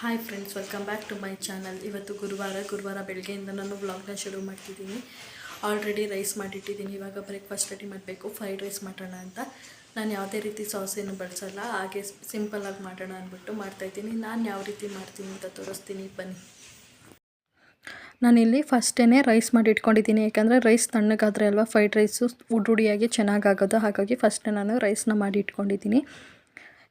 Hi friends welcome back to my channel ಇವತ್ತು ಗುರುವಾರ ಗುರುವಾರ ಬೆಳಗ್ಗೆಯಿಂದ ನಾನು ವ್ಲಾಗ್ನ ಶುರು ಮಾಡ್ತಿದ್ದೀನಿ. ಆಲ್ರೆಡಿ ರೈಸ್ ಮಾಡಿಟ್ಟಿದ್ದೀನಿ. ಇವಾಗ ಬ್ರೇಕ್ಫಾಸ್ಟ್ ರೆಡಿ ಮಾಡಬೇಕು. ಫ್ರೈಡ್ ರೈಸ್ ಮಾಡೋಣ ಅಂತ. ನಾನು ಯಾವುದೇ ರೀತಿ ಸಾಸ್ ಏನು ಬಳಸಲ್ಲ. ಹಾಗೆ ಸಿಂಪಲ್ಲಾಗಿ ಮಾಡೋಣ ಅಂದ್ಬಿಟ್ಟು ಮಾಡ್ತಾಯಿದ್ದೀನಿ ನಾನು ಯಾವ ರೀತಿ ಮಾಡ್ತೀನಿ ಅಂತ ತೋರಿಸ್ತೀನಿ. ಬನ್ನಿ. ನಾನಿಲ್ಲಿ ಫಸ್ಟೇ ರೈಸ್ ಮಾಡಿ ಇಟ್ಕೊಂಡಿದ್ದೀನಿ ಯಾಕಂದರೆ ರೈಸ್ ತಣ್ಣಗಾದರೆ ಅಲ್ವಾ? ಫ್ರೈಡ್ ರೈಸು ಉಡುಡಿಯಾಗಿ ಚೆನ್ನಾಗಾಗೋದು ಹಾಗಾಗಿ ಫಸ್ಟೇ ನಾನು ರೈಸ್ನ ಮಾಡಿ ಇಟ್ಕೊಂಡಿದ್ದೀನಿ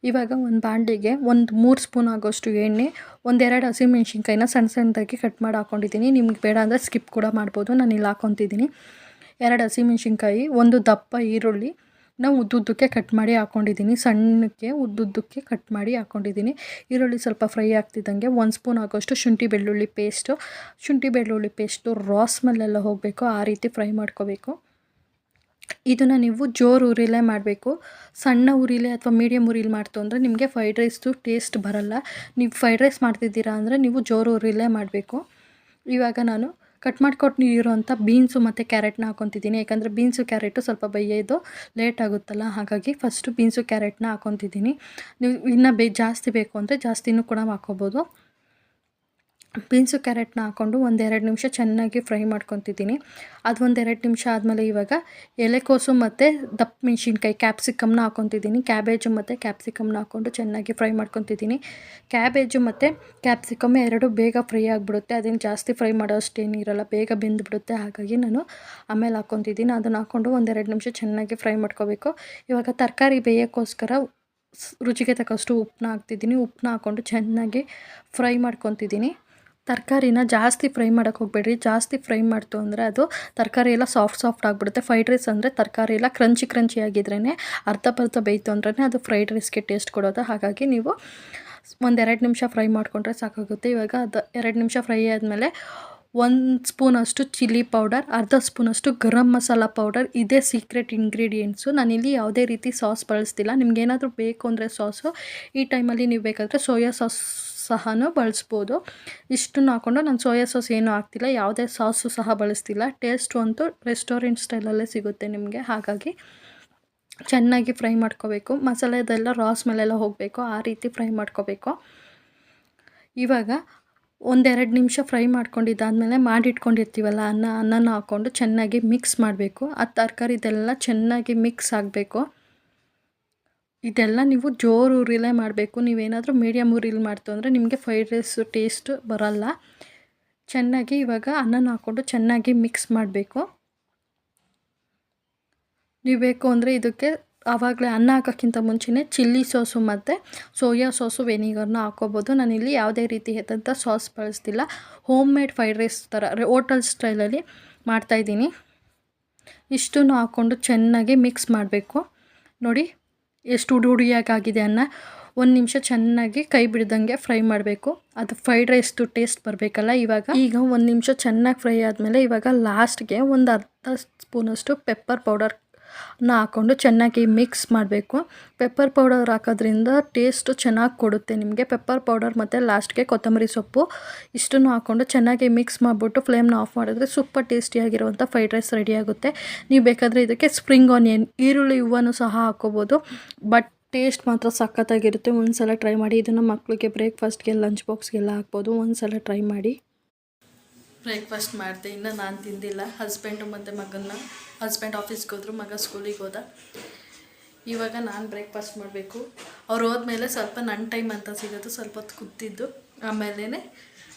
ಇವಾಗ ಒಂದು ಬಾಣಲಿಗೆ ಒಂದು ಮೂರು ಸ್ಪೂನ್ ಆಗೋಷ್ಟು ಎಣ್ಣೆ ಒಂದೆರಡು ಹಸಿಮೆಣ್ಸಿನ್ಕಾಯಿನ ಸಣ್ಣ ಸಣ್ಣದಾಗಿ ಕಟ್ ಮಾಡಿ ಹಾಕ್ಕೊಂಡಿದ್ದೀನಿ ನಿಮ್ಗೆ ಬೇಡ ಅಂದರೆ ಸ್ಕಿಪ್ ಕೂಡ ಮಾಡ್ಬೋದು. ನಾನು ಇಲ್ಲಿ ಹಾಕ್ಕೊತಿದ್ದೀನಿ ಎರಡು ಹಸಿಮೆಣ್ಸಿನ್ಕಾಯಿ, ಒಂದು ದಪ್ಪ ಈರುಳ್ಳಿ. ನಾವು ಉದ್ದುದ್ದಕ್ಕೆ ಕಟ್ ಮಾಡಿ ಹಾಕ್ಕೊಂಡಿದ್ದೀನಿ ಸಣ್ಣಕ್ಕೆ ಉದ್ದುದ್ದಕ್ಕೆ ಕಟ್ ಮಾಡಿ ಹಾಕ್ಕೊಂಡಿದ್ದೀನಿ ಈರುಳ್ಳಿ ಸ್ವಲ್ಪ ಫ್ರೈ ಆಗ್ತಿದ್ದಂಗೆ ಒಂದು ಸ್ಪೂನ್ ಆಗೋಷ್ಟು ಶುಂಠಿ ಬೆಳ್ಳುಳ್ಳಿ ಪೇಸ್ಟು. ಶುಂಠಿ ಬೆಳ್ಳುಳ್ಳಿ ಪೇಸ್ಟು ರಾಸ್ ಮೇಲೆಲ್ಲ ಹೋಗಬೇಕು. ಆ ರೀತಿ ಫ್ರೈ ಮಾಡ್ಕೋಬೇಕು. ಇದನ್ನು ನೀವು ಜೋರು ಉರಿಲೇ ಮಾಡಬೇಕು. ಸಣ್ಣ ಉರಿಲೇ ಅಥವಾ ಮೀಡಿಯಮ್ ಉರಿಲಿ ಮಾಡ್ತು ಅಂದರೆ ನಿಮಗೆ ಫ್ರೈಡ್ ರೈಸ್ದು ಟೇಸ್ಟ್ ಬರಲ್ಲ. ನೀವು ಫ್ರೈಡ್ ರೈಸ್ ಮಾಡ್ತಿದ್ದೀರಾ ಅಂದರೆ ನೀವು ಜೋರು ಉರಿಲೇ ಮಾಡಬೇಕು. ಇವಾಗ ನಾನು ಕಟ್ ಮಾಡ್ಕೊಟ್ಟು ಇರೋಂಥ ಬೀನ್ಸು ಮತ್ತು ಕ್ಯಾರೆಟ್ನ ಹಾಕೊತಿದ್ದೀನಿ. ಯಾಕಂದರೆ ಬೀನ್ಸು ಕ್ಯಾರೆಟು ಸ್ವಲ್ಪ ಬೇಯೋದು ಲೇಟ್ ಆಗುತ್ತಲ್ಲ, ಹಾಗಾಗಿ ಫಸ್ಟು ಬೀನ್ಸು ಕ್ಯಾರೆಟ್ನ ಹಾಕೊತಿದ್ದೀನಿ. ನೀವು ಇನ್ನೂ ಬೇ, ಜಾಸ್ತಿ ಬೇಕು ಅಂದರೆ ಜಾಸ್ತಿನೂ ಕೂಡ ಹಾಕ್ಕೋಬೋದು. ಬೀನ್ಸು ಕ್ಯಾರೆಟ್ನ ಹಾಕ್ಕೊಂಡು ಒಂದೆರಡು ನಿಮಿಷ ಚೆನ್ನಾಗಿ ಫ್ರೈ ಮಾಡ್ಕೊತಿದ್ದೀನಿ. ಅದು ಒಂದೆರಡು ನಿಮಿಷ ಆದಮೇಲೆ ಇವಾಗ ಎಲೆಕೋಸು ಮತ್ತು ದಪ್ಪ ಮೆಣಸಿನ್ಕಾಯಿ ಕ್ಯಾಪ್ಸಿಕಮ್ನ ಹಾಕ್ಕೊತಿದ್ದೀನಿ ಕ್ಯಾಬೇಜು ಮತ್ತು ಕ್ಯಾಪ್ಸಿಕಮ್ನ ಹಾಕ್ಕೊಂಡು ಚೆನ್ನಾಗಿ ಫ್ರೈ ಮಾಡ್ಕೊತಿದ್ದೀನಿ. ಕ್ಯಾಬೇಜು ಮತ್ತು ಕ್ಯಾಪ್ಸಿಕಮ್ ಎರಡು ಬೇಗ ಫ್ರೈ ಆಗಿಬಿಡುತ್ತೆ. ಅದೇನು ಜಾಸ್ತಿ ಫ್ರೈ ಮಾಡೋ ಬೇಗ ಬೆಂದುಬಿಡುತ್ತೆ. ಹಾಗಾಗಿ ನಾನು ಆಮೇಲೆ ಹಾಕ್ಕೊತಿದ್ದೀನಿ ಅದನ್ನು ಹಾಕ್ಕೊಂಡು ಒಂದೆರಡು ನಿಮಿಷ ಚೆನ್ನಾಗಿ ಫ್ರೈ ಮಾಡ್ಕೋಬೇಕು. ಇವಾಗ ತರಕಾರಿ ಬೇಯೋಕ್ಕೋಸ್ಕರ ರುಚಿಗೆ ತಕ್ಕಷ್ಟು ಉಪ್ಪನ್ನ ಹಾಕ್ತಿದ್ದೀನಿ. ಉಪ್ಪನ್ನ ಹಾಕ್ಕೊಂಡು ಚೆನ್ನಾಗಿ ಫ್ರೈ ಮಾಡ್ಕೊತಿದ್ದೀನಿ. ತರಕಾರಿನ ಜಾಸ್ತಿ ಫ್ರೈ ಮಾಡೋಕ್ಕೆ ಹೋಗಬೇಡ್ರಿ. ಜಾಸ್ತಿ ಫ್ರೈ ಮಾಡ್ತು ಅಂದರೆ ಅದು ತರಕಾರಿ ಎಲ್ಲ ಸಾಫ್ಟ್ ಸಾಫ್ಟ್ ಆಗಿಬಿಡುತ್ತೆ. ಫ್ರೈಡ್ ರೈಸ್ ಅಂದರೆ ತರಕಾರಿ ಎಲ್ಲ ಕ್ರಂಚಿ ಕ್ರಂಚಿ ಆಗಿದ್ರೇ ಅರ್ಧ ಬರ್ಧ ಬೇಯ್ತು ಅಂದ್ರೆ ಅದು ಫ್ರೈಡ್ ರೈಸ್ಗೆ ಟೇಸ್ಟ್ ಕೊಡೋದು. ಹಾಗಾಗಿ ನೀವು ಒಂದೆರಡು ನಿಮಿಷ ಫ್ರೈ ಮಾಡಿಕೊಂಡ್ರೆ ಸಾಕಾಗುತ್ತೆ. ಇವಾಗ ಅದು ಎರಡು ನಿಮಿಷ ಫ್ರೈ ಆದಮೇಲೆ ಒಂದು ಸ್ಪೂನಷ್ಟು ಚಿಲ್ಲಿ ಪೌಡರ್, ಅರ್ಧ ಸ್ಪೂನಷ್ಟು ಗರಂ ಮಸಾಲ ಪೌಡರ್, ಇದೇ ಸೀಕ್ರೆಟ್ ಇಂಗ್ರೀಡಿಯೆಂಟ್ಸು ನಾನಿಲ್ಲಿ ಯಾವುದೇ ರೀತಿ ಸಾಸ್ ಬಳಸ್ತಿಲ್ಲ. ನಿಮ್ಗೇನಾದರೂ ಬೇಕು ಅಂದರೆ ಸಾಸು, ಈ ಟೈಮಲ್ಲಿ ನೀವು ಬೇಕಾದರೆ ಸೋಯಾ ಸಾಸ್ ಸಹ ಬಳಸ್ಬೋದು. ಇಷ್ಟನ್ನು ಹಾಕ್ಕೊಂಡು ನಾನು ಸೋಯಾ ಸಾಸ್ ಏನೂ ಹಾಕ್ತಿಲ್ಲ ಯಾವುದೇ ಸಾಸು ಸಹ ಬಳಸ್ತಿಲ್ಲ. ಟೇಸ್ಟು ಅಂತೂ ರೆಸ್ಟೋರೆಂಟ್ ಸ್ಟೈಲಲ್ಲೇ ಸಿಗುತ್ತೆ ನಿಮಗೆ. ಹಾಗಾಗಿ ಚೆನ್ನಾಗಿ ಫ್ರೈ ಮಾಡ್ಕೋಬೇಕು. ಮಸಾಲೆದೆಲ್ಲ ರಾ ಮೇಲೆಲ್ಲ ಹೋಗಬೇಕು, ಆ ರೀತಿ ಫ್ರೈ ಮಾಡ್ಕೋಬೇಕು. ಇವಾಗ ಒಂದೆರಡು ನಿಮಿಷ ಫ್ರೈ ಮಾಡ್ಕೊಂಡಿದ್ದಾದಮೇಲೆ ಮಾಡಿಟ್ಕೊಂಡಿರ್ತೀವಲ್ಲ, ಅನ್ನ, ಅನ್ನನ ಹಾಕ್ಕೊಂಡು ಚೆನ್ನಾಗಿ ಮಿಕ್ಸ್ ಮಾಡಬೇಕು. ಆ ತರಕಾರಿದೆಲ್ಲ ಚೆನ್ನಾಗಿ ಮಿಕ್ಸ್ ಆಗಬೇಕು. ಇದೆಲ್ಲ ನೀವು ಜೋರು ಉರಿಲೇ ಮಾಡಬೇಕು. ನೀವೇನಾದರೂ ಮೀಡಿಯಮ್ ಉರಿಲಿ ಮಾಡ್ತು ಅಂದರೆ ನಿಮಗೆ ಫ್ರೈಡ್ ರೈಸ್ ಟೇಸ್ಟ್ ಬರಲ್ಲ. ಚೆನ್ನಾಗಿ ಇವಾಗ ಅನ್ನನ ಹಾಕ್ಕೊಂಡು ಚೆನ್ನಾಗಿ ಮಿಕ್ಸ್ ಮಾಡಬೇಕು. ನೀವು ಬೇಕು ಅಂದರೆ ಇದಕ್ಕೆ ಆವಾಗಲೇ ಅನ್ನ ಹಾಕೋಕ್ಕಿಂತ ಮುಂಚೆನೇ ಚಿಲ್ಲಿ ಸಾಸು ಮತ್ತು ಸೋಯಾ ಸಾಸು ವೆನಿಗರ್ನ ಹಾಕೋಬೋದು. ನಾನಿಲ್ಲಿ ಯಾವುದೇ ರೀತಿ ಆದಂಥ ಸಾಸ್ ಬಳಸ್ತಿಲ್ಲ. ಹೋಮ್ ಮೇಡ್ ಫ್ರೈಡ್ ರೈಸ್ ಥರ ಹೋಟೆಲ್ ಸ್ಟೈಲಲ್ಲಿ ಮಾಡ್ತಾಯಿದ್ದೀನಿ ಇಷ್ಟನ್ನು ಹಾಕ್ಕೊಂಡು ಚೆನ್ನಾಗಿ ಮಿಕ್ಸ್ ಮಾಡಬೇಕು. ನೋಡಿ. ಎಷ್ಟು ಉಡಿ ಉಡಿಯಾಗಿದೆ ಅನ್ನ ಒಂದು ನಿಮಿಷ ಚೆನ್ನಾಗಿ ಕೈ ಬಿಡ್ದಂಗೆ ಫ್ರೈ ಮಾಡಬೇಕು. ಅದು ಫ್ರೈಡ್ ರೈಸ್ದು ಟೇಸ್ಟ್ ಬರಬೇಕಲ್ಲ ಇವಾಗ. ಈಗ ಒಂದು ನಿಮಿಷ ಚೆನ್ನಾಗಿ ಫ್ರೈ ಆದಮೇಲೆ ಇವಾಗ ಲಾಸ್ಟ್ಗೆ ಒಂದು ಅರ್ಧ ಸ್ಪೂನಷ್ಟು ಪೆಪ್ಪರ್ ಪೌಡರ್ ನ ಹಾಕ್ಕೊಂಡು ಚೆನ್ನಾಗಿ ಮಿಕ್ಸ್ ಮಾಡಬೇಕು. ಪೆಪ್ಪರ್ ಪೌಡರ್ ಹಾಕೋದ್ರಿಂದ ಟೇಸ್ಟು ಚೆನ್ನಾಗಿ ಕೊಡುತ್ತೆ ನಿಮಗೆ. ಪೆಪ್ಪರ್ ಪೌಡರ್ ಮತ್ತು ಲಾಸ್ಟ್ಗೆ ಕೊತ್ತಂಬರಿ ಸೊಪ್ಪು ಇಷ್ಟನ್ನು ಹಾಕ್ಕೊಂಡು ಚೆನ್ನಾಗಿ ಮಿಕ್ಸ್ ಮಾಡಿಬಿಟ್ಟು ಫ್ಲೇಮ್ನ ಆಫ್ ಮಾಡಿದ್ರೆ ಸೂಪರ್ ಟೇಸ್ಟಿಯಾಗಿರುವಂಥ ಫ್ರೈಡ್ ರೈಸ್ ರೆಡಿ ಆಗುತ್ತೆ. ನೀವು ಬೇಕಾದರೆ ಇದಕ್ಕೆ ಸ್ಪ್ರಿಂಗ್ ಆನಿಯನ್ ಈರುಳ್ಳಿ ಹೂವನ್ನು ಸಹ ಹಾಕ್ಕೋಬೋದು ಬಟ್ ಟೇಸ್ಟ್ ಮಾತ್ರ ಸಖತ್ತಾಗಿರುತ್ತೆ. ಒಂದು ಸಲ ಟ್ರೈ ಮಾಡಿ ಇದನ್ನು ಮಕ್ಕಳಿಗೆ ಬ್ರೇಕ್ಫಾಸ್ಟ್ಗೆ ಲಂಚ್ ಬಾಕ್ಸ್ಗೆಲ್ಲ ಹಾಕ್ಬೋದು. ಒಂದು ಸಲ ಟ್ರೈ ಮಾಡಿ. ಬ್ರೇಕ್ಫಾಸ್ಟ್ ಮಾಡಿದೆ. ಇನ್ನು ನಾನು ತಿಂದಿಲ್ಲ. ಹಸ್ಬೆಂಡು ಮತ್ತು ಮಗನ್ನ. ಹಸ್ಬೆಂಡ್ ಆಫೀಸ್ಗೆ ಹೋದ್ರು, ಮಗ ಸ್ಕೂಲಿಗೆ ಹೋದ. ಇವಾಗ ನಾನು ಬ್ರೇಕ್ಫಾಸ್ಟ್ ಮಾಡಬೇಕು. ಅವ್ರು ಹೋದ್ಮೇಲೆ ಸ್ವಲ್ಪ ನನ್ನ ಟೈಮ್ ಅಂತ ಸಿಗೋದು, ಸ್ವಲ್ಪ ಹೊತ್ತು ಕೂತಿದ್ದು. ಆಮೇಲೆ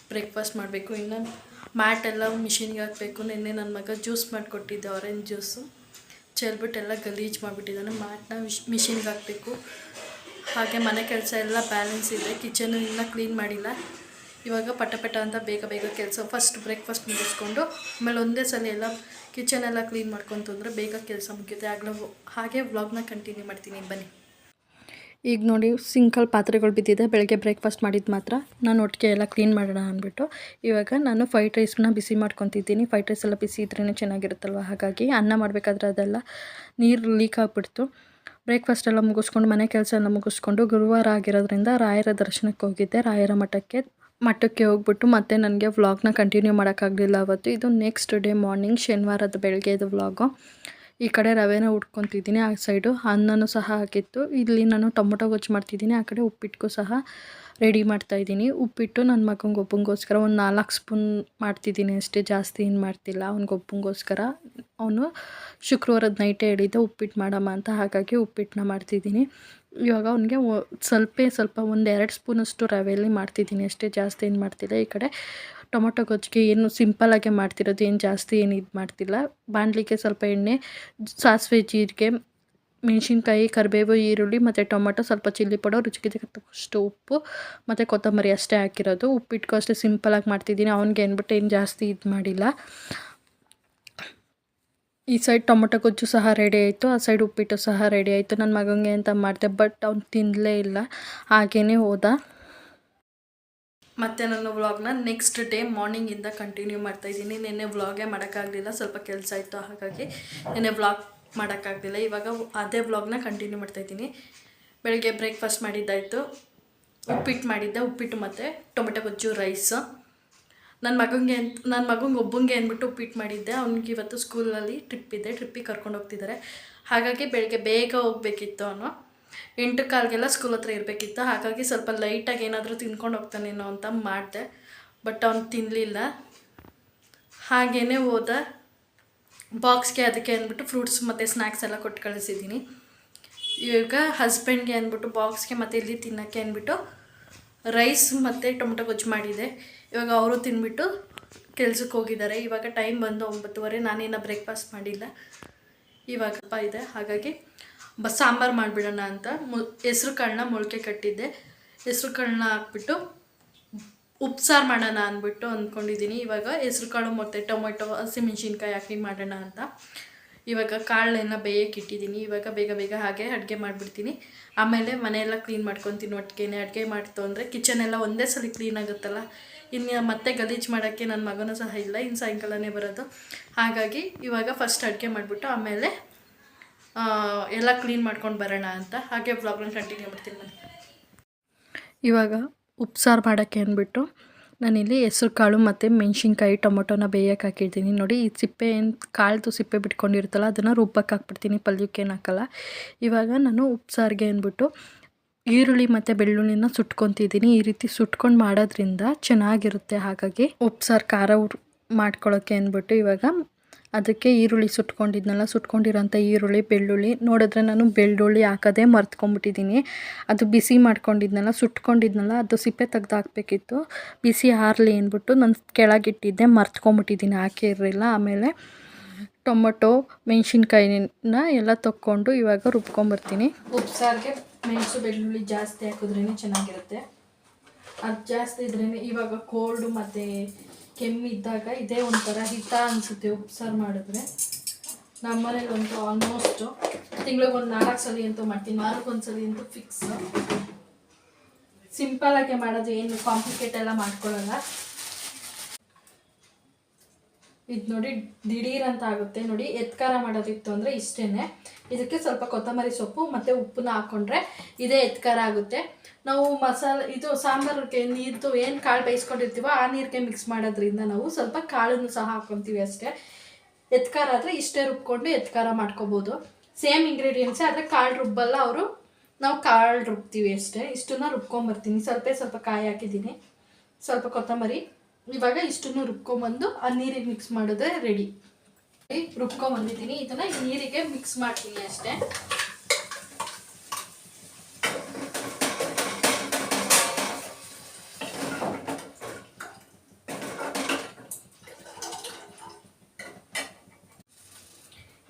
ಬ್ರೇಕ್ಫಾಸ್ಟ್ ಮಾಡಬೇಕು. ಇನ್ನು ಮ್ಯಾಟೆಲ್ಲ ಮಿಷಿನ್ಗೆ ಹಾಕಬೇಕು. ನಿನ್ನೆ ನನ್ನ ಮಗ ಜ್ಯೂಸ್ ಮಾಡಿಕೊಟ್ಟಿದ್ದೆ ಆರೆಂಜ್ ಜ್ಯೂಸು ಚೆಲ್ಬಿಟ್ಟೆಲ್ಲ ಗಲೀಜು ಮಾಡಿಬಿಟ್ಟಿದ್ದಾನೆ. ಮ್ಯಾಟ್ನ ಮಿಷಿನ್ಗೆ ಹಾಕಬೇಕು. ಹಾಗೆ ಮನೆ ಕೆಲಸ ಎಲ್ಲ ಬ್ಯಾಲೆನ್ಸ್ ಇದೆ. ಕಿಚನು ಇನ್ನೂ ಕ್ಲೀನ್ ಮಾಡಿಲ್ಲ. ಇವಾಗ ಪಟ ಪಟ ಅಂತ ಬೇಗ ಬೇಗ ಕೆಲಸ ಫಸ್ಟ್ ಬ್ರೇಕ್ಫಾಸ್ಟ್ ಮುಗಿಸ್ಕೊಂಡು ಆಮೇಲೆ ಒಂದೇ ಸಲ ಎಲ್ಲ ಕಿಚನ್ ಎಲ್ಲ ಕ್ಲೀನ್ ಮಾಡ್ಕೊತಂದ್ರೆ ಬೇಗ ಕೆಲಸ ಮುಗಿಯುತ್ತೆ. ಆಗಲೂ ಹಾಗೆ ವ್ಲಾಗ್ನ ಕಂಟಿನ್ಯೂ ಮಾಡ್ತೀನಿ. ಬನ್ನಿ. ಈಗ ನೋಡಿ ಸಿಂಕಲ್ ಪಾತ್ರೆಗಳು ಬಿದ್ದಿದೆ. ಬೆಳಗ್ಗೆ ಬ್ರೇಕ್ಫಾಸ್ಟ್ ಮಾಡಿದ್ದು ಮಾತ್ರ. ನಾನು ಒಟ್ಟಿಗೆ ಎಲ್ಲ ಕ್ಲೀನ್ ಮಾಡೋಣ ಅಂದ್ಬಿಟ್ಟು. ಇವಾಗ ನಾನು ಫ್ರೈಡ್ ರೈಸ್ನ ಬಿಸಿ ಮಾಡ್ಕೊತಿದ್ದೀನಿ. ಫ್ರೈಡ್ ರೈಸ್ ಎಲ್ಲ ಬಿಸಿ ಇದ್ರೇ ಚೆನ್ನಾಗಿರುತ್ತಲ್ವ? ಹಾಗಾಗಿ ಅನ್ನ ಮಾಡಬೇಕಾದ್ರೆ ಅದೆಲ್ಲ ನೀರು ಲೀಕ್ ಆಗಿಬಿಡ್ತು. ಬ್ರೇಕ್ಫಾಸ್ಟ್ ಎಲ್ಲ ಮುಗಿಸ್ಕೊಂಡು, ಮನೆ ಕೆಲಸ ಎಲ್ಲ ಮುಗಿಸ್ಕೊಂಡು ಗುರುವಾರ ಆಗಿರೋದ್ರಿಂದ ರಾಯರ ದರ್ಶನಕ್ಕೆ ಹೋಗಿದ್ದೆ. ರಾಯರ ಮಠಕ್ಕೆ ಮಠಕ್ಕೆ ಹೋಗ್ಬಿಟ್ಟು ಮತ್ತೆ ನನಗೆ ವ್ಲಾಗ್ನ ಕಂಟಿನ್ಯೂ ಮಾಡೋಕ್ಕಾಗಲಿಲ್ಲ ಅವತ್ತು. ಇದು ನೆಕ್ಸ್ಟ್ ಡೇ ಮಾರ್ನಿಂಗ್ ಶನಿವಾರದ ಬೆಳಗ್ಗೆದು ವ್ಲಾಗು ಈ ಕಡೆ ರವೆನ ಉಟ್ಕೊತಿದ್ದೀನಿ, ಆ ಸೈಡು ಅನ್ನನೂ ಸಹ ಹಾಕಿತ್ತು. ಇಲ್ಲಿ ನಾನು ಟೊಮೊಟೊ ಗೊಜ್ಜು ಮಾಡ್ತಿದ್ದೀನಿ, ಆ ಕಡೆ ಉಪ್ಪಿಟ್ಟಿಗೂ ಸಹ ರೆಡಿ ಮಾಡ್ತಾಯಿದ್ದೀನಿ ಉಪ್ಪಿಟ್ಟು ನನ್ನ ಮಗಂಗೆ ಒಬ್ಬಂಗೋಸ್ಕರ ಒಂದು ನಾಲ್ಕು ಸ್ಪೂನ್ ಮಾಡ್ತಿದ್ದೀನಿ ಅಷ್ಟೇ, ಜಾಸ್ತಿ ಏನು ಮಾಡ್ತಿಲ್ಲ ಅವ್ನಿಗೊಬ್ಬಂಗೋಸ್ಕರ ಅವನು ಶುಕ್ರವಾರದ ನೈಟೇ ಹೇಳಿದ್ದೆ ಉಪ್ಪಿಟ್ಟು ಮಾಡಮ್ಮ ಅಂತ ಹಾಗಾಗಿ ಉಪ್ಪಿಟ್ಟನ್ನ ಮಾಡ್ತಿದ್ದೀನಿ. ಇವಾಗ ಅವನಿಗೆ ಸ್ವಲ್ಪ ಸ್ವಲ್ಪ ಒಂದು ಎರಡು ಸ್ಪೂನಷ್ಟು ರವೆಯಲ್ಲಿ ಮಾಡ್ತಿದ್ದೀನಿ. ಅಷ್ಟೇ ಜಾಸ್ತಿ ಏನು ಮಾಡ್ತಿಲ್ಲ. ಈ ಕಡೆ ಟೊಮೊಟೊ ಗೊಜ್ಜಿಗೆ ಏನು ಸಿಂಪಲಾಗೆ ಮಾಡ್ತಿರೋದು ಏನು ಜಾಸ್ತಿ ಏನು ಇದು ಮಾಡ್ತಿಲ್ಲ. ಬಾಣಲಿಗೆ ಸ್ವಲ್ಪ ಎಣ್ಣೆ, ಸಾಸಿವೆ ಜೀರಿಗೆ, ಮೆಣಸಿನ್ಕಾಯಿ, ಕರಿಬೇವು, ಈರುಳ್ಳಿ ಮತ್ತು ಟೊಮೊಟೊ, ಸ್ವಲ್ಪ ಚಿಲ್ಲಿ ಪೌಡರ್, ರುಚಿಗೆ ತಕ್ಕಷ್ಟು ಉಪ್ಪು ಮತ್ತು ಕೊತ್ತಂಬರಿ ಅಷ್ಟೇ ಹಾಕಿರೋದು. ಉಪ್ಪಿಟ್ಕೋ ಅಷ್ಟೇ ಸಿಂಪಲಾಗಿ ಮಾಡ್ತಿದ್ದೀನಿ. ಅವ್ನಿಗೆ ಅಂದ್ಬಿಟ್ಟು ಏನು ಜಾಸ್ತಿ ಇದು ಮಾಡಿಲ್ಲ. ಈ ಸೈಡ್ ಟೊಮೊಟೊ ಗೊಜ್ಜು ಸಹ ರೆಡಿ ಆಯಿತು, ಆ ಸೈಡ್ ಉಪ್ಪಿಟ್ಟು ಸಹ ರೆಡಿ ಆಯಿತು. ನನ್ನ ಮಗನಿಗೆ ಅಂತ ಮಾಡಿದೆ ಬಟ್ ಅವ್ನು ತಿನ್ನಲೇ ಇಲ್ಲ. ಹಾಗೇ ಹೋದ. ಮತ್ತು ನನ್ನ ವ್ಲಾಗ್ನ ನೆಕ್ಸ್ಟ್ ಡೇ ಮಾರ್ನಿಂಗಿಂದ ಕಂಟಿನ್ಯೂ ಮಾಡ್ತಾಯಿದ್ದೀನಿ ನಿನ್ನೆ ವ್ಲಾಗೇ ಮಾಡೋಕ್ಕಾಗಲಿಲ್ಲ, ಸ್ವಲ್ಪ ಕೆಲಸ ಆಯಿತು ಹಾಗಾಗಿ ನಿನ್ನೆ ವ್ಲಾಗ್ ಮಾಡೋಕ್ಕಾಗಲಿಲ್ಲ. ಇವಾಗ ಅದೇ ವ್ಲಾಗ್ನ ಕಂಟಿನ್ಯೂ ಮಾಡ್ತಾಯಿದ್ದೀನಿ ಬೆಳಗ್ಗೆ ಬ್ರೇಕ್ಫಾಸ್ಟ್ ಮಾಡಿದ್ದಾಯಿತು. ಉಪ್ಪಿಟ್ಟು ಮಾಡಿದ್ದೆ, ಉಪ್ಪಿಟ್ಟು ಮತ್ತು ಟೊಮೆಟೊ ಗೊಜ್ಜು ರೈಸು ನನ್ನ ಮಗನಿಗೆ ಅಂತ ನನ್ನ ಮಗಂಗೆ ಒಬ್ಬಂಗೆ ಅಂದ್ಬಿಟ್ಟು ಉಪ್ಪಿಟ್ಟು ಮಾಡಿದ್ದೆ. ಅವ್ನಿಗೆ ಇವತ್ತು ಸ್ಕೂಲಲ್ಲಿ ಟ್ರಿಪ್ ಇದೆ ಟ್ರಿಪ್ಪಿಗೆ ಕರ್ಕೊಂಡು ಹೋಗ್ತಿದ್ದಾರೆ ಹಾಗಾಗಿ ಬೆಳಗ್ಗೆ ಬೇಗ ಹೋಗ್ಬೇಕಿತ್ತು ಅವನು. ಎಂಟು ಕಾಲಿಗೆಲ್ಲ ಸ್ಕೂಲ್ ಹತ್ರ ಇರಬೇಕಿತ್ತು. ಹಾಗಾಗಿ ಸ್ವಲ್ಪ ಲೈಟಾಗಿ ಏನಾದರೂ ತಿನ್ಕೊಂಡು ಹೋಗ್ತಾನೇನೋ ಅಂತ ಮಾಡಿದೆ. ಬಟ್ ಅವ್ನು ತಿನ್ನಲಿಲ್ಲ ಹಾಗೇ ಹೋದ. ಬಾಕ್ಸ್ಗೆ ಅದಕ್ಕೆ ಅಂದ್ಬಿಟ್ಟು ಫ್ರೂಟ್ಸ್ ಮತ್ತು ಸ್ನ್ಯಾಕ್ಸ್ ಎಲ್ಲ ಕೊಟ್ಟು ಕಳಿಸಿದ್ದೀನಿ ಇವಾಗ ಹಸ್ಬೆಂಡ್ಗೆ ಅಂದ್ಬಿಟ್ಟು ಬಾಕ್ಸ್ಗೆ ಮತ್ತು ಇಲ್ಲಿ ತಿನ್ನೋಕ್ಕೆ ಅಂದ್ಬಿಟ್ಟು ರೈಸ್ ಮತ್ತು ಟೊಮೆಟೊ ಗೊಜ್ಜು ಮಾಡಿದೆ. ಇವಾಗ ಅವರು ತಿನ್ಬಿಟ್ಟು ಕೆಲ್ಸಕ್ಕೆ ಹೋಗಿದ್ದಾರೆ. ಇವಾಗ ಟೈಮ್ ಬಂದು ಒಂಬತ್ತುವರೆ ನಾನೇನು ಬ್ರೇಕ್ಫಾಸ್ಟ್ ಮಾಡಿಲ್ಲ. ಇವಾಗ ಇದೆ. ಹಾಗಾಗಿ ಬ, ಸಾಂಬಾರು ಮಾಡಿಬಿಡೋಣ ಅಂತ ಮು, ಹೆಸ್ರು ಕಾಳನ್ನ ಮೊಳಕೆ ಕಟ್ಟಿದ್ದೆ. ಹೆಸ್ರು ಕಾಳನ್ನ ಹಾಕ್ಬಿಟ್ಟು ಉಪ್ಸಾರು ಮಾಡೋಣ ಅಂದ್ಬಿಟ್ಟು ಅಂದ್ಕೊಂಡಿದ್ದೀನಿ. ಇವಾಗ ಹೆಸ್ರು ಕಾಳು ಮತ್ತು ಟೊಮೆಟೊ, ಹಸಿಮೆಣ್ಸಿನ್ಕಾಯಿ ಹಾಕಿ ಮಾಡೋಣ ಅಂತ. ಇವಾಗ ಕಾಳನ್ನ ಬೇಯಕ್ಕೆ ಇಟ್ಟಿದ್ದೀನಿ. ಇವಾಗ ಬೇಗ ಬೇಗ ಹಾಗೆ ಅಡುಗೆ ಮಾಡಿಬಿಡ್ತೀನಿ. ಆಮೇಲೆ ಮನೆಯೆಲ್ಲ ಕ್ಲೀನ್ ಮಾಡ್ಕೊತೀನಿ ಒಟ್ಟಿಗೆನೆ. ಅಡುಗೆ ಮಾಡ್ತು ಅಂದರೆ ಕಿಚನೆಲ್ಲ ಒಂದೇ ಸಲ ಕ್ಲೀನ್ ಆಗುತ್ತಲ್ಲ? ಇನ್ನು ಮತ್ತೆ ಗಲೀಜು ಮಾಡೋಕ್ಕೆ ನನ್ನ ಮಗನೂ ಸಹ ಇಲ್ಲ. ಇನ್ನು ಸಾಯಂಕಾಲನೇ ಬರೋದು. ಹಾಗಾಗಿ ಇವಾಗ ಫಸ್ಟ್ ಅಡುಗೆ ಮಾಡಿಬಿಟ್ಟು ಆಮೇಲೆ ಎಲ್ಲ ಕ್ಲೀನ್ ಮಾಡ್ಕೊಂಡು ಬರೋಣ ಅಂತ. ಹಾಗೆ ಬ್ಲಾಗ್ನ ಕಂಟಿನ್ಯೂ ಮಾಡ್ತೀನಿ ನಾನು. ಇವಾಗ ಉಪ್ಸಾರು ಮಾಡೋಕ್ಕೆ ಅಂದ್ಬಿಟ್ಟು ನಾನಿಲ್ಲಿ ಹೆಸ್ರು ಕಾಳು ಮತ್ತು ಮೆಣಸಿನ್ಕಾಯಿ ಟೊಮೊಟೊನ ಬೇಯಕ್ಕೆ ಹಾಕಿರ್ತೀನಿ. ನೋಡಿ, ಈ ಸಿಪ್ಪೆ ಕಾಳ್ದು ಸಿಪ್ಪೆ ಬಿಟ್ಕೊಂಡಿರುತ್ತಲ್ಲ, ಅದನ್ನು ರುಬ್ಬಕ್ಕೆ ಹಾಕ್ಬಿಡ್ತೀನಿ, ಪಲ್ಯಕ್ಕೆ ಏನು ಹಾಕಲ್ಲ. ಇವಾಗ ನಾನು ಉಪ್ಸಾರಿಗೆ ಅಂದ್ಬಿಟ್ಟು ಈರುಳ್ಳಿ ಮತ್ತು ಬೆಳ್ಳುಳ್ಳಿನ ಸುಟ್ಕೊತಿದ್ದೀನಿ. ಈ ರೀತಿ ಸುಟ್ಕೊಂಡು ಮಾಡೋದ್ರಿಂದ ಚೆನ್ನಾಗಿರುತ್ತೆ. ಹಾಗಾಗಿ ಉಪ್ಸಾರು ಖಾರ ಮಾಡ್ಕೊಳ್ಳೋಕ್ಕೆ ಅಂದ್ಬಿಟ್ಟು ಇವಾಗ ಅದಕ್ಕೆ ಈರುಳ್ಳಿ ಸುಟ್ಕೊಂಡಿದ್ನಲ್ಲ, ಸುಟ್ಕೊಂಡಿರೋಂಥ ಈರುಳ್ಳಿ, ಬೆಳ್ಳುಳ್ಳಿ. ನೋಡಿದ್ರೆ ನಾನು ಬೆಳ್ಳುಳ್ಳಿ ಹಾಕೋದೇ ಮರ್ತ್ಕೊಂಡ್ಬಿಟ್ಟಿದ್ದೀನಿ ಅದು ಬಿಸಿ ಮಾಡ್ಕೊಂಡಿದ್ನಲ್ಲ, ಸುಟ್ಕೊಂಡಿದ್ನಲ್ಲ, ಅದು ಸಿಪ್ಪೆ ತೆಗ್ದು ಹಾಕ್ಬೇಕಿತ್ತು ಬಿಸಿ ಹಾರಲಿ ಅಂದ್ಬಿಟ್ಟು ನಾನು ಕೆಳಗಿಟ್ಟಿದ್ದೆ ಮರ್ತ್ಕೊಂಡ್ಬಿಟ್ಟಿದ್ದೀನಿ ಹಾಕಿರಲಿಲ್ಲ ಆಮೇಲೆ ಟೊಮೊಟೊ, ಮೆಣಸಿನ್ಕಾಯಿನ ಎಲ್ಲ ತಕ್ಕೊಂಡು ಇವಾಗ ರುಬ್ಕೊಂಬರ್ತೀನಿ. ಉಪ್ಸಾರಿಗೆ ಮೆಣಸು, ಬೆಳ್ಳುಳ್ಳಿ ಜಾಸ್ತಿ ಹಾಕಿದ್ರೇ ಚೆನ್ನಾಗಿರುತ್ತೆ. ಅದು ಜಾಸ್ತಿ ಇದ್ರೇ ಇವಾಗ ಕೋಲ್ಡು ಮತ್ತು ಕೆಮ್ಮಿದ್ದಾಗ ಇದೇ ಒಂಥರ ಹಿತ ಅನಿಸುತ್ತೆ, ಉಪ್ಸಾರು ಮಾಡಿದ್ರೆ. ನಮ್ಮ ಮನೇಲಂತೂ ಆಲ್ಮೋಸ್ಟು ತಿಂಗಳಿಗೆ ಒಂದು ನಾಲ್ಕು ಸಲ ಅಂತೂ ಮಾಡ್ತೀನಿ ವಾರಕ್ಕೊಂದು ಸಲ ಅಂತೂ ಫಿಕ್ಸ್ ಆಗಿ ಮಾಡೋದು ಏನು ಕಾಂಪ್ಲಿಕೇಟ್ ಎಲ್ಲ ಮಾಡ್ಕೊಳ್ಳಲ್ಲ. ಇದು ನೋಡಿ ದಿಢೀರ್ ಅಂತ ಆಗುತ್ತೆ. ನೋಡಿ ಎತ್ಕಾರ ಮಾಡೋದಿತ್ತು ಅಂದರೆ ಇಷ್ಟೇ ಇದಕ್ಕೆ ಸ್ವಲ್ಪ ಕೊತ್ತಂಬರಿ ಸೊಪ್ಪು ಮತ್ತು ಉಪ್ಪನ್ನ ಹಾಕ್ಕೊಂಡ್ರೆ ಇದೇ ಎತ್ಕಾರ ಆಗುತ್ತೆ. ನಾವು ಮಸಾಲೆ, ಇದು ಸಾಂಬಾರಿಗೆ ನೀರು ಏನು ಕಾಳು ಬೇಯಿಸ್ಕೊಂಡಿರ್ತೀವೋ ಆ ನೀರಿಗೆ ಮಿಕ್ಸ್ ಮಾಡೋದ್ರಿಂದ ನಾವು ಸ್ವಲ್ಪ ಕಾಳನ್ನು ಸಹ ಹಾಕ್ಕೊತೀವಿ ಅಷ್ಟೇ. ಎತ್ಕಾರ ಆದರೆ ಇಷ್ಟೇ ರುಬ್ಕೊಂಡು ಎತ್ಕಾರ ಮಾಡ್ಕೋಬೋದು. ಸೇಮ್ ಇಂಗ್ರೀಡಿಯೆಂಟ್ಸೇ ಆದರೆ ಕಾಳು ರುಬ್ಬಲ್ಲ ಅವರು, ನಾವು ಕಾಳು ರುಬ್ತೀವಿ ಅಷ್ಟೇ. ಇಷ್ಟನ್ನ ರುಬ್ಕೊಂಬರ್ತೀನಿ. ಸ್ವಲ್ಪ ಸ್ವಲ್ಪ ಕಾಯಿ ಹಾಕಿದ್ದೀನಿ. ಸ್ವಲ್ಪ ಕೊತ್ತಂಬರಿ. ಇವಾಗ ಇಷ್ಟನ್ನು ರುಬ್ಕೊಂಬಂದು ಆ ನೀರಿಗೆ ಮಿಕ್ಸ್ ಮಾಡಿದ್ರೆ ರೆಡಿ ರುಬ್ಕೊಂಬಂದಿದ್ದೀನಿ. ಇದನ್ನು ನೀರಿಗೆ ಮಿಕ್ಸ್ ಮಾಡ್ತೀನಿ ಅಷ್ಟೇ.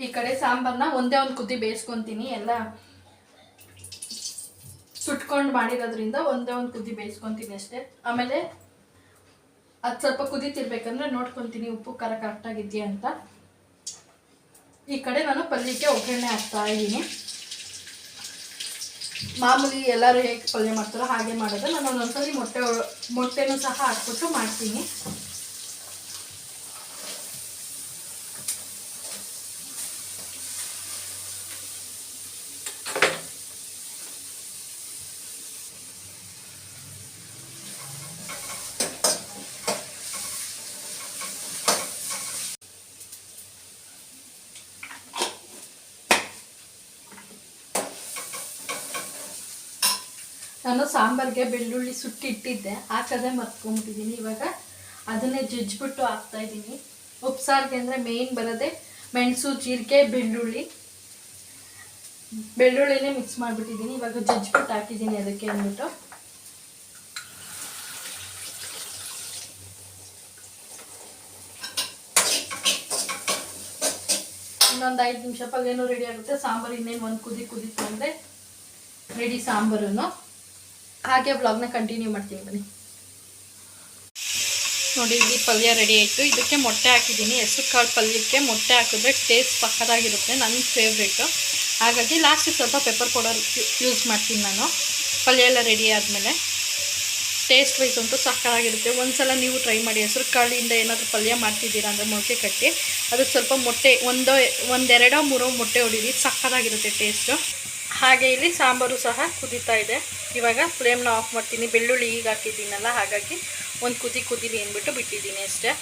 ಈ ಕಡೆ ಸಾಂಬಾರನ್ನ ಒಂದೇ ಒಂದು ಕುದಿ ಬೇಯಿಸ್ಕೊತೀನಿ, ಎಲ್ಲ ಸುಟ್ಕೊಂಡು ಮಾಡಿರೋದ್ರಿಂದ ಒಂದೇ ಒಂದು ಕುದಿ ಬೇಯಿಸ್ಕೊತೀನಿ ಅಷ್ಟೇ. ಆಮೇಲೆ ಅದು ಸ್ವಲ್ಪ ಕುದಿತಿರ್ಬೇಕಂದ್ರೆ ನೋಡ್ಕೊಳ್ತೀನಿ ಉಪ್ಪು ಖಾರ ಕರೆಕ್ಟಾಗಿದೆಯಾ ಅಂತ. ಈ ಕಡೆ ನಾನು ಪಲ್ಯಕ್ಕೆ ಒಗ್ಗರಣೆ ಹಾಕ್ತಾ ಇದ್ದೀನಿ. ಮಾಮೂಲಿ ಎಲ್ಲರೂ ಹೇಗೆ ಪಲ್ಯ ಮಾಡ್ತಾರೋ ಹಾಗೆ ಮಾಡೋದು. ನಾನು ಒಂದೊಂದ್ಸಲಿ ಮೊಟ್ಟೆ ಮೊಟ್ಟೆನೂ ಸಹ ಹಾಕ್ಬಿಟ್ಟು ಮಾಡ್ತೀನಿ. ನಾನು ಸಾಂಬಾರ್ಗೆ ಬೆಳ್ಳುಳ್ಳಿ ಸುಟ್ಟಿ ಇಟ್ಟಿದ್ದೆ. ಹಾಕದೆ ಮರ್ತ್ಕೊಂಬಿಟ್ಟಿದ್ದೀನಿ ಇವಾಗ ಅದನ್ನೇ ಜಜ್ಜಿಬಿಟ್ಟು ಹಾಕ್ತಾ ಇದ್ದೀನಿ. ಉಪ್ಸಾರಿಗೆ ಅಂದರೆ ಮೇಯ್ನ್ ಬರೋದೆ ಮೆಣಸು, ಜೀರಿಗೆ, ಬೆಳ್ಳುಳ್ಳಿ. ಬೆಳ್ಳುಳ್ಳಿನೇ ಮಿಕ್ಸ್ ಮಾಡಿಬಿಟ್ಟಿದ್ದೀನಿ. ಇವಾಗ ಜಜ್ಜಿಬಿಟ್ಟು ಹಾಕಿದ್ದೀನಿ ಅದಕ್ಕೆ ಅಂದ್ಬಿಟ್ಟು. ಇನ್ನೊಂದು ಐದು ನಿಮಿಷ ಪಲ್ಯನೂ ರೆಡಿ ಆಗುತ್ತೆ. ಸಾಂಬಾರು ಇನ್ನೇನು ಒಂದು ಕುದಿ ಕುದೀತು ಅಂದರೆ ರೆಡಿ ಸಾಂಬಾರನ್ನು ಹಾಗೆ ಬ್ಲಾಗ್ನ ಕಂಟಿನ್ಯೂ ಮಾಡ್ತೀನಿ ಬನ್ನಿ. ನೋಡಿ, ಇಲ್ಲಿ ಪಲ್ಯ ರೆಡಿ ಆಯಿತು. ಇದಕ್ಕೆ ಮೊಟ್ಟೆ ಹಾಕಿದ್ದೀನಿ. ಹೆಸರು ಕಾಳು ಪಲ್ಯಕ್ಕೆ ಮೊಟ್ಟೆ ಹಾಕಿದ್ರೆ ಟೇಸ್ಟ್ ಪಕ್ಕದಾಗಿರುತ್ತೆ. ನನ್ನ ಫೇವ್ರೇಟು ಹಾಗಾಗಿ ಲಾಸ್ಟಿಗೆ ಸ್ವಲ್ಪ ಪೆಪ್ಪರ್ ಪೌಡರ್ ಯೂಸ್ ಮಾಡ್ತೀನಿ ನಾನು. ಪಲ್ಯ ಎಲ್ಲ ರೆಡಿ ಆದಮೇಲೆ. ಟೇಸ್ಟ್ ವೈಸ್ ಅಂತೂ ಸಕ್ಕತ್ತಾಗಿರುತ್ತೆ ಒಂದ್ಸಲ ನೀವು ಟ್ರೈ ಮಾಡಿ ಹೆಸರು ಕಾಳಿಂದ ಏನಾದರೂ ಪಲ್ಯ ಮಾಡ್ತಿದ್ದೀರಾ ಅಂದರೆ ಮೊಳಕೆ ಕಟ್ಟಿ, ಅದಕ್ಕೆ ಸ್ವಲ್ಪ ಮೊಟ್ಟೆ, ಒಂದೋ, ಒಂದೆರಡೋ, ಮೂರೋ ಮೊಟ್ಟೆ ಹೊಡೀರಿ. ಸಕ್ಕತ್ತಾಗಿರುತ್ತೆ ಟೇಸ್ಟು ಹಾಗೆ ಇಲ್ಲಿ ಸಾಂಬಾರು ಸಹ ಕುದೀತಾ ಇದೆ. ಇವಾಗ ಫ್ಲೇಮ್ನ ಆಫ್ ಮಾಡ್ತೀನಿ. ಬೆಳ್ಳುಳ್ಳಿ ಈಗ ಹಾಕಿದ್ದೀನಲ್ಲ, ಹಾಗಾಗಿ ಒಂದು ಕುದಿ ಕುದೀಲಿ ಅಂದ್ಬಿಟ್ಟು ಬಿಟ್ಟಿದ್ದೀನಿ ಅಷ್ಟೇ.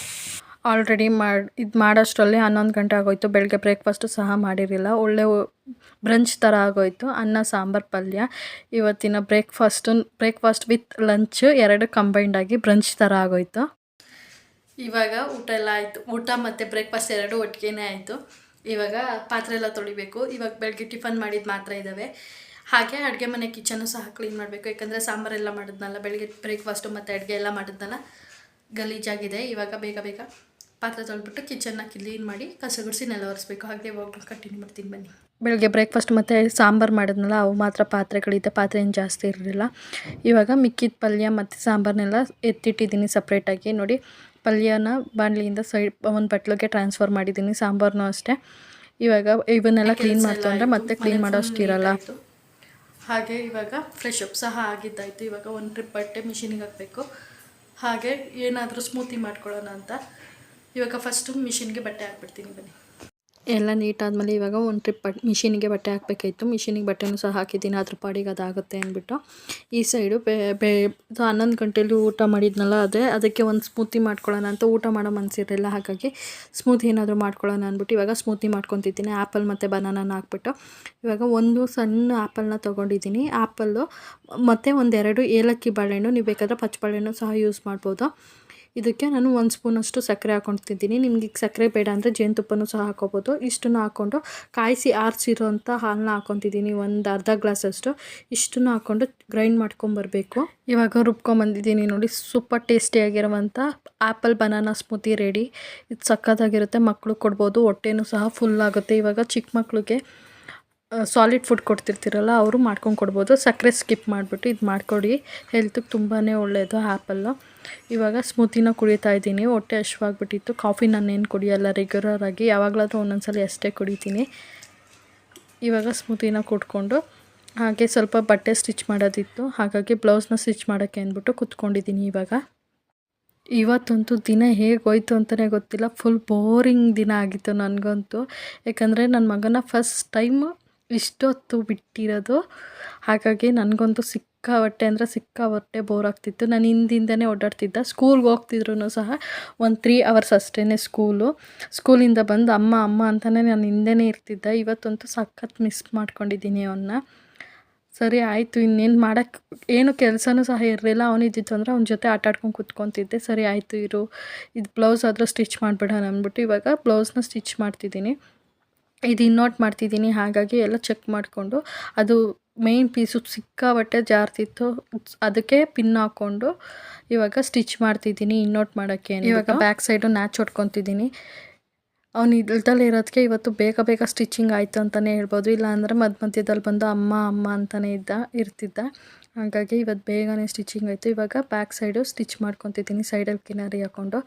ಆಲ್ರೆಡಿ ಮಾಡಿ, ಇದು ಮಾಡೋಷ್ಟರಲ್ಲಿ ಹನ್ನೊಂದು ಗಂಟೆ ಆಗೋಯ್ತು. ಬೆಳಗ್ಗೆ ಬ್ರೇಕ್ಫಾಸ್ಟು ಸಹ ಮಾಡಿರಲಿಲ್ಲ. ಒಳ್ಳೆ ಬ್ರಂಚ್ ಥರ ಆಗೋಯ್ತು. ಅನ್ನ, ಸಾಂಬಾರು, ಪಲ್ಯ. ಇವತ್ತಿನ ಬ್ರೇಕ್ಫಾಸ್ಟು ಬ್ರೇಕ್ಫಾಸ್ಟ್ ವಿತ್ ಲಂಚ್ ಎರಡು ಕಂಬೈಂಡ್ ಆಗಿ ಬ್ರಂಚ್ ಥರ ಆಗೋಯ್ತು. ಇವಾಗ ಊಟ ಎಲ್ಲ ಆಯಿತು. ಊಟ ಮತ್ತು ಬ್ರೇಕ್ಫಾಸ್ಟ್ ಎರಡು ಒಟ್ಟಿಗೆನೇ ಆಯಿತು. ಇವಾಗ ಪಾತ್ರೆ ಎಲ್ಲ ತೊಳಿಬೇಕು. ಇವಾಗ ಬೆಳಗ್ಗೆ ಟಿಫನ್ ಮಾಡಿದ ಮಾತ್ರ ಇದ್ದಾವೆ ಹಾಗೆ ಅಡುಗೆ ಮನೆ ಕಿಚನ್ನು ಸಹ ಕ್ಲೀನ್ ಮಾಡಬೇಕು. ಯಾಕಂದರೆ ಸಾಂಬಾರೆಲ್ಲ ಮಾಡಿದ್ನಲ್ಲ, ಬೆಳಗ್ಗೆ ಬ್ರೇಕ್ಫಾಸ್ಟು ಮತ್ತು ಅಡುಗೆ ಎಲ್ಲ ಮಾಡಿದ್ನಲ್ಲ, ಗಲೀಜಾಗಿದೆ. ಇವಾಗ ಬೇಗ ಬೇಗ ಪಾತ್ರೆ ತೊಳ್ಬಿಟ್ಟು ಕಿಚನ್ನ ಕ್ಲೀನ್ ಮಾಡಿ ಕಸ ಗುಡಿಸಿ ನೆಲ ಒರೆಸ್ಬೇಕು. ಹಾಗೆ ಇವಾಗ ಕಂಟಿನ್ಯೂ ಮಾಡ್ತೀನಿ ಬನ್ನಿ. ಬೆಳಗ್ಗೆ ಬ್ರೇಕ್ಫಾಸ್ಟ್ ಮತ್ತು ಸಾಂಬಾರು ಮಾಡಿದ್ನಲ್ಲ, ಅವು ಮಾತ್ರ ಪಾತ್ರೆಗಳಿದ್ದೆ ಪಾತ್ರೆ ಏನು ಜಾಸ್ತಿ ಇರಲಿಲ್ಲ. ಇವಾಗ ಮಿಕ್ಕಿದ ಪಲ್ಯ ಮತ್ತು ಸಾಂಬಾರನ್ನೆಲ್ಲ ಎತ್ತಿಟ್ಟಿದ್ದೀನಿ ಸಪ್ರೇಟಾಗಿ ನೋಡಿ ಪಲ್ಯನ ಬಾಣಲಿಯಿಂದ ಸೈಡ್ ಒಂದು ಬಟ್ಲಿಗೆ ಟ್ರಾನ್ಸ್ಫರ್ ಮಾಡಿದ್ದೀನಿ ಸಾಂಬಾರನ್ನೂ ಅಷ್ಟೇ. ಇವಾಗ ಇವನ್ನೆಲ್ಲ ಕ್ಲೀನ್ ಮಾಡ್ತಂದ್ರೆ ಮತ್ತೆ ಕ್ಲೀನ್ ಮಾಡೋ ಅಷ್ಟಿರಲ್ಲ. ಹಾಗೆ ಇವಾಗ ಫ್ರೆಶ್ ಅಪ್ ಸಹ ಆಗಿದ್ದಾಯಿತು. ಇವಾಗ ಒಂದು ಟ್ರಿಪ್ ಬಟ್ಟೆ ಮಿಷಿನಿಗೆ ಹಾಕಬೇಕು. ಹಾಗೆ ಏನಾದರೂ ಸ್ಮೂತಿ ಮಾಡ್ಕೊಳ್ಳೋಣ ಅಂತ. ಇವಾಗ ಫಸ್ಟು ಮಿಷಿನ್ಗೆ ಬಟ್ಟೆ ಹಾಕ್ಬಿಡ್ತೀನಿ ಬನ್ನಿ. ಎಲ್ಲ ನೀಟಾದಮೇಲೆ ಇವಾಗ ಒಂದು ಟ್ರಿಪ್ ಬಟ್ ಮಿಷಿನಿಗೆ ಬಟ್ಟೆ ಹಾಕಬೇಕಾಯ್ತು. ಮಿಷಿನಿಗೆ ಬಟ್ಟೆನೂ ಸಹ ಹಾಕಿದ್ದೀನಿ. ಅದ್ರ ಪಾಡಿಗೆ ಅದಾಗುತ್ತೆ ಅಂದ್ಬಿಟ್ಟು. ಈ ಸೈಡು ಬೇ ಬೇ ಹನ್ನೊಂದು ಗಂಟೆಲಿ ಊಟ ಮಾಡಿದ್ನಲ್ಲ ಅದೇ. ಅದಕ್ಕೆ ಒಂದು ಸ್ಮೂತಿ ಮಾಡ್ಕೊಳ್ಳೋಣ ಅಂತ ಊಟ ಮಾಡೋ ಮನಸ್ಸಿರಲಿಲ್ಲ ಹಾಗಾಗಿ ಸ್ಮೂತಿ ಏನಾದರೂ ಮಾಡ್ಕೊಳ್ಳೋಣ ಅಂದ್ಬಿಟ್ಟು ಇವಾಗ ಸ್ಮೂತಿ ಮಾಡ್ಕೊತಿದ್ದೀನಿ. ಆ್ಯಪಲ್ ಮತ್ತು ಬನಾನಾನ ಹಾಕ್ಬಿಟ್ಟು. ಇವಾಗ ಒಂದು ಸಣ್ಣ ಆ್ಯಪಲ್ನ ತೊಗೊಂಡಿದ್ದೀನಿ. ಆ್ಯಪಲ್ಲು ಮತ್ತು ಒಂದೆರಡು ಏಲಕ್ಕಿ ಬಾಳೆಹಣ್ಣು. ನೀವು ಬೇಕಾದರೆ ಪಚ್ಚಬಾಳೆಹಣ್ಣು ಸಹ ಯೂಸ್ ಮಾಡ್ಬೋದು. ಇದಕ್ಕೆ ನಾನು ಒಂದು ಸ್ಪೂನಷ್ಟು ಸಕ್ಕರೆ ಹಾಕ್ಕೊತಿದ್ದೀನಿ ನಿಮಗೆ ಸಕ್ಕರೆ ಬೇಡ ಅಂದರೆ ಜೇನುತುಪ್ಪನೂ ಸಹ ಹಾಕೋಬೋದು ಇಷ್ಟನ್ನು ಹಾಕ್ಕೊಂಡು ಕಾಯಿಸಿ ಆರಿಸಿರೋಂಥ ಹಾಲನ್ನ ಹಾಕ್ಕೊತಿದ್ದೀನಿ ಒಂದು ಅರ್ಧ ಗ್ಲಾಸಷ್ಟು ಇಷ್ಟನ್ನು ಹಾಕ್ಕೊಂಡು ಗ್ರೈಂಡ್ ಮಾಡ್ಕೊಂಬರ್ಬೇಕು ಇವಾಗ ರುಬ್ಕೊಂಬಂದಿದ್ದೀನಿ ನೋಡಿ. ಸೂಪರ್ ಟೇಸ್ಟಿಯಾಗಿರುವಂಥ ಆ್ಯಪಲ್ ಬನಾನಾ ಸ್ಮೂತಿ ರೆಡಿ ಇದು ಸಕ್ಕತ್ತಾಗಿರುತ್ತೆ. ಮಕ್ಕಳು ಕೊಡ್ಬೋದು. ಹೊಟ್ಟೆನೂ ಸಹ ಫುಲ್ ಆಗುತ್ತೆ. ಇವಾಗ ಚಿಕ್ಕ ಮಕ್ಕಳಿಗೆ ಸಾಲಿಡ್ ಫುಡ್ ಕೊಡ್ತಿರ್ತೀರಲ್ಲ, ಅವರು ಮಾಡ್ಕೊಂಡು ಕೊಡ್ಬೋದು. ಸಕ್ಕರೆ ಸ್ಕಿಪ್ ಮಾಡಿಬಿಟ್ಟು ಇದು ಮಾಡಿಕೊಡಿ. ಹೆಲ್ತಿಗೆ ತುಂಬಾ ಒಳ್ಳೆಯದು ಆ್ಯಪಲ್ಲು ಇವಾಗ ಸ್ಮೂತಿನ ಕುಡಿತಾ ಇದ್ದೀನಿ. ಹೊಟ್ಟೆ ಹಶ್ವಾಗ್ಬಿಟ್ಟಿತ್ತು ಕಾಫಿ ನಾನೇನು ಕುಡಿಯಲ್ಲ ರೆಗ್ಯುಲರ್ ಆಗಿ. ಯಾವಾಗಲಾದರೂ ಒಂದೊಂದ್ಸಲ ಅಷ್ಟೇ ಕುಡಿತೀನಿ. ಇವಾಗ ಸ್ಮೂತಿನ ಕುಟ್ಕೊಂಡು ಹಾಗೆ ಸ್ವಲ್ಪ ಬಟ್ಟೆ ಸ್ಟಿಚ್ ಮಾಡೋದಿತ್ತು. ಹಾಗಾಗಿ ಬ್ಲೌಸ್ನ ಸ್ಟಿಚ್ ಮಾಡೋಕ್ಕೆ ಅಂದ್ಬಿಟ್ಟು ಕುತ್ಕೊಂಡಿದ್ದೀನಿ ಇವಾಗ. ಇವತ್ತಂತೂ ದಿನ ಹೇಗೆ ಹೋಯ್ತು ಅಂತಲೇ ಗೊತ್ತಿಲ್ಲ. ಫುಲ್ ಬೋರಿಂಗ್ ದಿನ ಆಗಿತ್ತು ನನಗಂತೂ. ಯಾಕಂದರೆ ನನ್ನ ಮಗನ ಫಸ್ಟ್ ಟೈಮ್ ಇಷ್ಟೊತ್ತು ಬಿಟ್ಟಿರೋದು. ಹಾಗಾಗಿ ನನಗಂತೂ ಸಿಕ್ಕಾಪಟ್ಟೆ ಅಂದರೆ ಸಿಕ್ಕಾಪಟ್ಟೆ ಬೋರ್ ಆಗ್ತಿತ್ತು. ನಾನು ಹಿಂದಿಂದನೇ ಓಡಾಡ್ತಿದ್ದ. ಸ್ಕೂಲ್ಗೆ ಹೋಗ್ತಿದ್ರು ಸಹ ಒಂದು ತ್ರೀ ಅವರ್ಸ್ ಅಷ್ಟೇ ಸ್ಕೂಲು ಸ್ಕೂಲಿಂದ ಬಂದು ಅಮ್ಮ ಅಮ್ಮ ಅಂತಲೇ ನಾನು ಹಿಂದೆನೇ ಇರ್ತಿದ್ದೆ. ಇವತ್ತಂತೂ ಸಖತ್ ಮಿಸ್ ಮಾಡ್ಕೊಂಡಿದ್ದೀನಿ ಅವನ್ನ ಸರಿ, ಆಯಿತು, ಇನ್ನೇನು ಮಾಡೋಕ್ಕೆ ಏನು ಕೆಲಸನೂ ಸಹ ಇರಲಿಲ್ಲ. ಅವನಿದ್ದಿತ್ತು ಅಂದರೆ ಅವ್ನ ಜೊತೆ ಆಟ ಆಡ್ಕೊಂಡು ಕೂತ್ಕೊತಿದ್ದೆ. ಸರಿ, ಆಯಿತು, ಇರು. ಇದು ಬ್ಲೌಸ್ ಆದರೂ ಸ್ಟಿಚ್ ಮಾಡಿಬಿಡೋಣ ಅಂದ್ಬಿಟ್ಟು ಇವಾಗ ಬ್ಲೌಸ್ನ ಸ್ಟಿಚ್ ಮಾಡ್ತಿದ್ದೀನಿ. ಇದು ಇನ್ನೋಟ್ ಮಾಡ್ತಿದ್ದೀನಿ. ಹಾಗಾಗಿ ಎಲ್ಲ ಚೆಕ್ ಮಾಡಿಕೊಂಡು ಅದು ಮೇಯ್ನ್ ಪೀಸು ಸಿಕ್ಕಾಪಟ್ಟೆ ಜಾರ್ತಿತ್ತು ಅದಕ್ಕೆ ಪಿನ್ ಹಾಕ್ಕೊಂಡು ಇವಾಗ ಸ್ಟಿಚ್ ಮಾಡ್ತಿದ್ದೀನಿ ಇನ್ನೋಟ್ ಮಾಡೋಕ್ಕೆ ಇವಾಗ ಬ್ಯಾಕ್ ಸೈಡು ನ್ಯಾಚ್ ಹೊಡ್ಕೊತಿದ್ದೀನಿ. ಅವ್ನು ಇದ್ದಲ್ಲಿ ಇರೋದಕ್ಕೆ ಇವತ್ತು ಬೇಗ ಬೇಗ ಸ್ಟಿಚಿಂಗ್ ಆಯಿತು ಅಂತಲೇ ಹೇಳ್ಬೋದು. ಇಲ್ಲ ಅಂದರೆ ಮಧ್ಯ ಮಧ್ಯದಲ್ಲಿ ಬಂದು ಅಮ್ಮ ಅಮ್ಮ ಅಂತಲೇ ಇದ್ದ, ಇರ್ತಿದ್ದ. ಹಾಗಾಗಿ ಇವತ್ತು ಬೇಗನೆ ಸ್ಟಿಚಿಂಗ್ ಆಯಿತು. ಇವಾಗ ಬ್ಯಾಕ್ ಸೈಡು ಸ್ಟಿಚ್ ಮಾಡ್ಕೊತಿದ್ದೀನಿ ಸೈಡಲ್ಲಿ ಕಿನಾರಿ ಹಾಕ್ಕೊಂಡು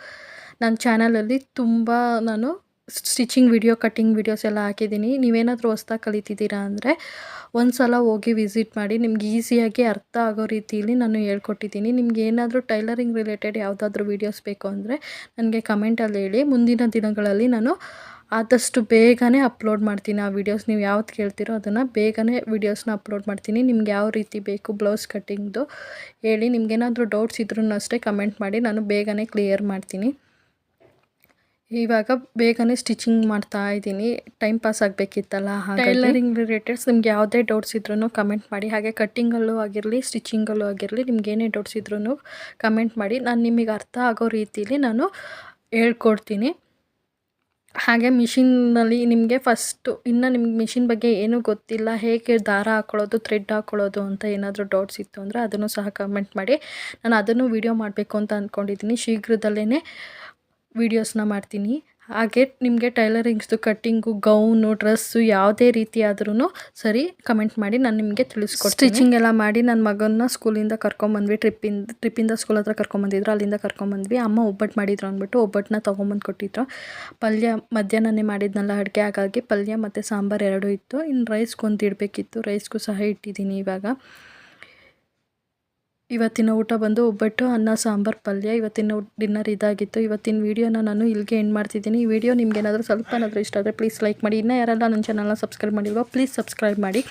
ನನ್ನ ಚಾನಲಲ್ಲಿ ತುಂಬ ನಾನು ಸ್ಟಿಚಿಂಗ್ ವಿಡಿಯೋ ಕಟ್ಟಿಂಗ್ ವಿಡಿಯೋಸ್ ಎಲ್ಲ ಹಾಕಿದ್ದೀನಿ. ನೀವೇನಾದರೂ ಹೊಸ್ದಾಗಿ ಕಲಿತಿದ್ದೀರಾ ಅಂದರೆ ಒಂದು ಸಲ ಹೋಗಿ ವಿಸಿಟ್ ಮಾಡಿ. ನಿಮ್ಗೆ ಈಸಿಯಾಗಿ ಅರ್ಥ ಆಗೋ ರೀತಿಯಲ್ಲಿ ನಾನು ಹೇಳ್ಕೊಟ್ಟಿದ್ದೀನಿ. ನಿಮ್ಗೆ ಏನಾದರೂ ಟೈಲರಿಂಗ್ ರಿಲೇಟೆಡ್ ಯಾವುದಾದ್ರೂ ವೀಡಿಯೋಸ್ ಬೇಕು ಅಂದರೆ ನನಗೆ ಕಮೆಂಟಲ್ಲಿ ಹೇಳಿ. ಮುಂದಿನ ದಿನಗಳಲ್ಲಿ ನಾನು ಆದಷ್ಟು ಬೇಗನೆ ಅಪ್ಲೋಡ್ ಮಾಡ್ತೀನಿ ಆ ವಿಡಿಯೋಸ್. ನೀವು ಯಾವ್ದು ಕೇಳ್ತೀರೋ ಅದನ್ನು ಬೇಗನೆ ವೀಡಿಯೋಸ್ನ ಅಪ್ಲೋಡ್ ಮಾಡ್ತೀನಿ. ನಿಮ್ಗೆ ಯಾವ ರೀತಿ ಬೇಕು ಬ್ಲೌಸ್ ಕಟ್ಟಿಂಗ್ದು ಹೇಳಿ. ನಿಮ್ಗೇನಾದರೂ ಡೌಟ್ಸ್ ಇದ್ರೂ ಅಷ್ಟೇ ಕಮೆಂಟ್ ಮಾಡಿ. ನಾನು ಬೇಗನೆ ಕ್ಲಿಯರ್ ಮಾಡ್ತೀನಿ. ಇವಾಗ ಬೇಗನೆ ಸ್ಟಿಚಿಂಗ್ ಮಾಡ್ತಾ ಇದ್ದೀನಿ. ಟೈಮ್ ಪಾಸ್ ಆಗಬೇಕಿತ್ತಲ್ಲ ಟೈಲರಿಂಗ್ ರಿಲೇಟೆಡ್ಸ್ ನಿಮ್ಗೆ ಯಾವುದೇ ಡೌಟ್ಸ್ ಇದ್ರೂ ಕಮೆಂಟ್ ಮಾಡಿ. ಹಾಗೆ ಕಟ್ಟಿಂಗಲ್ಲೂ ಆಗಿರಲಿ ಸ್ಟಿಚಿಂಗಲ್ಲೂ ಆಗಿರಲಿ, ನಿಮ್ಗೆ ಏನೇ ಡೌಟ್ಸ್ ಇದ್ರೂ ಕಮೆಂಟ್ ಮಾಡಿ. ನಾನು ನಿಮಗೆ ಅರ್ಥ ಆಗೋ ರೀತಿಲಿ ನಾನು ಹೇಳ್ಕೊಡ್ತೀನಿ. ಹಾಗೆ ಮಿಷಿನ್ನಲ್ಲಿ ನಿಮಗೆ ಫಸ್ಟು ಇನ್ನು ನಿಮ್ಗೆ ಮಿಷಿನ್ ಬಗ್ಗೆ ಏನೂ ಗೊತ್ತಿಲ್ಲ, ಹೇಗೆ ದಾರ ಹಾಕ್ಕೊಳ್ಳೋದು ಥ್ರೆಡ್ ಹಾಕ್ಕೊಳ್ಳೋದು ಅಂತ ಏನಾದರೂ ಡೌಟ್ಸ್ ಇತ್ತು ಅಂದರೆ ಅದನ್ನು ಸಹ ಕಮೆಂಟ್ ಮಾಡಿ. ನಾನು ಅದನ್ನು ವೀಡಿಯೋ ಮಾಡಬೇಕು ಅಂತ ಅಂದ್ಕೊಂಡಿದ್ದೀನಿ ಶೀಘ್ರದಲ್ಲೇ ವೀಡಿಯೋಸ್ನ ಮಾಡ್ತೀನಿ. ಹಾಗೆ ನಿಮಗೆ ಟೈಲರಿಂಗ್ಸ್ದು ಕಟ್ಟಿಂಗು ಗೌನು ಡ್ರೆಸ್ಸು ಯಾವುದೇ ರೀತಿ ಆದ್ರೂ ಸರಿ ಕಮೆಂಟ್ ಮಾಡಿ ನಾನು ನಿಮಗೆ ತಿಳಿಸ್ಕೊಡ್ತೀನಿ. ಸ್ಟಿಚಿಂಗ್ ಎಲ್ಲ ಮಾಡಿ ನನ್ನ ಮಗನ ಸ್ಕೂಲಿಂದ ಕರ್ಕೊಂಬಂದ್ವಿ ಟ್ರಿಪ್ಪಿಂದ ಟ್ರಿಪ್ಪಿಂದ ಸ್ಕೂಲ್ ಹತ್ರ ಕರ್ಕೊಂಬಂದಿದ್ರು, ಅಲ್ಲಿಂದ ಕರ್ಕೊಂಬಂದ್ವಿ. ಅಮ್ಮ ಒಬ್ಬಟ್ಟು ಮಾಡಿದ್ರು ಅಂದ್ಬಿಟ್ಟು ಒಬ್ಬಟ್ಟನ್ನ ತೊಗೊಂಬಂದು ಕೊಟ್ಟಿದ್ರು. ಪಲ್ಯ ಮಧ್ಯಾಹ್ನನೇ ಮಾಡಿದ್ನಲ್ಲ ಅಡುಗೆ, ಹಾಗಾಗಿ ಪಲ್ಯ ಮತ್ತು ಸಾಂಬಾರು ಎರಡೂ ಇತ್ತು. ಇನ್ನು ರೈಸ್ಗೊಂದು ಇಡಬೇಕಿತ್ತು. ರೈಸ್ಗೂ ಸಹ ಇಟ್ಟಿದ್ದೀನಿ ಇವಾಗ. ಇವತ್ತಿನ ಊಟ ಬಂದು ಒಬ್ಬಟ್ಟು, ಅನ್ನ, ಸಾಂಬಾರು, ಪಲ್ಯ. ಇವತ್ತಿನ ಡಿನ್ನರ್ ಇದಾಗಿತ್ತು. ಇವತ್ತಿನ ವೀಡಿಯೋನ ನಾನು ಇಲ್ಲಿಗೆ ಎಂಡ್ ಮಾಡ್ತಿದ್ದೀನಿ. ಈ ವಿಡಿಯೋ ನಿಮ್ಗೆ ಏನಾದರೂ ಸ್ವಲ್ಪ ಏನಾದರೂ ಇಷ್ಟ ಆದರೆ ಪ್ಲೀಸ್ ಲೈಕ್ ಮಾಡಿ. ಇನ್ನೂ ಯಾರೆಲ್ಲ ನನ್ನ ಚಾನಲ್ನ ಸಬ್ಸ್ಕ್ರೈಬ್ ಮಾಡಿಲ್ವೋ ಪ್ಲೀಸ್ ಸಬ್ಸ್ಕ್ರೈಬ್ ಮಾಡಿ.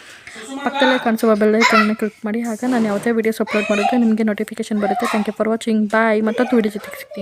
ಪಕ್ಕದಲ್ಲೇ ಕಾಣಿಸುವ ಬೆಲ್ ಐಕನ್ನ ಕ್ಲಿಕ್ ಮಾಡಿ. ಆಗ ನಾನು ಯಾವುದೇ ವೀಡಿಯೋಸ್ ಅಪ್ಲೋಡ್ ಮಾಡಿದ್ರೆ ನಿಮಗೆ ನೋಟಿಫಿಕೇಶನ್ ಬರುತ್ತೆ. Thank you for watching bye ಮತ್ತೊಂದು ವೀಡಿಯೋ ಜೊತೆಗೆ ಸಿಗ್ತೀನಿ.